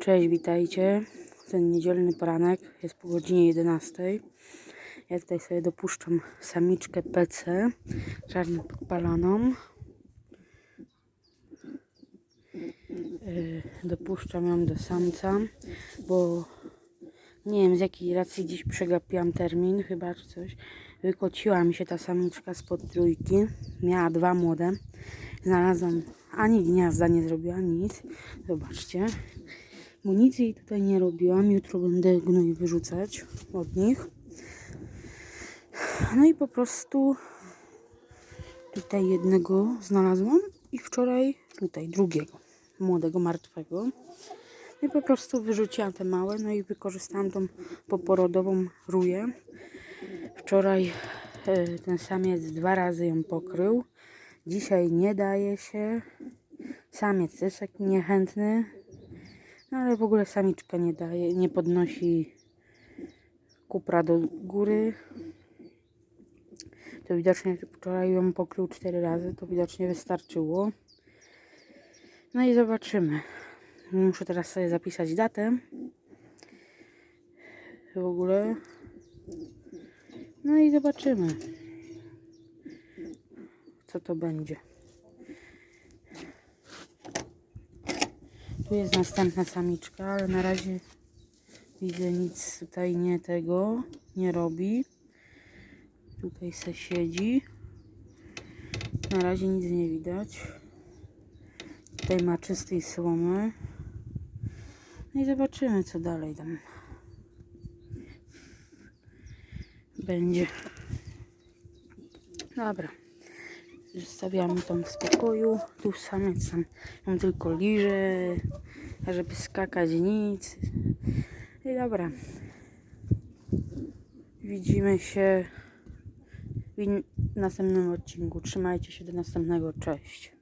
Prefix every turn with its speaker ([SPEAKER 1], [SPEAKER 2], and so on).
[SPEAKER 1] Cześć, witajcie. Ten niedzielny poranek jest po godzinie 11. Ja tutaj sobie dopuszczam samiczkę PC, czarno podpaloną. Yy, Dopuszczam ją do samca, bo nie wiem z jakiej racji dziś przegapiłam termin, chyba czy coś. Wykociła mi się ta samiczka spod trójki. Miała dwa młode. Znalazłam, ani gniazda nie zrobiła, nic. Zobaczcie. Bo nic jej tutaj nie robiłam. Jutro będę gnój wyrzucać od nich. No i po prostu tutaj jednego znalazłam i wczoraj tutaj drugiego, młodego, martwego. No i po prostu wyrzuciłam te małe, no i wykorzystałam tą poporodową ruję. Wczoraj e, ten samiec dwa razy ją pokrył. Dzisiaj nie daje się. Samiec też taki niechętny. No ale w ogóle samiczka nie daje, nie podnosi kupra do góry. To widocznie wczoraj ją pokrył cztery razy, to widocznie wystarczyło. No i zobaczymy. Muszę teraz sobie zapisać datę. W ogóle. No i zobaczymy, co to będzie. Tu jest następna samiczka, ale na razie widzę nic tutaj nie tego, nie robi. Tutaj se siedzi. Na razie nic nie widać. Tutaj ma czystej słomy. No i zobaczymy co dalej tam będzie. Dobra. Zostawiamy tą w spokoju. Tu samiec sam ją tylko liże, żeby skakać nic. I dobra. Widzimy się w następnym odcinku. Trzymajcie się do następnego. Cześć.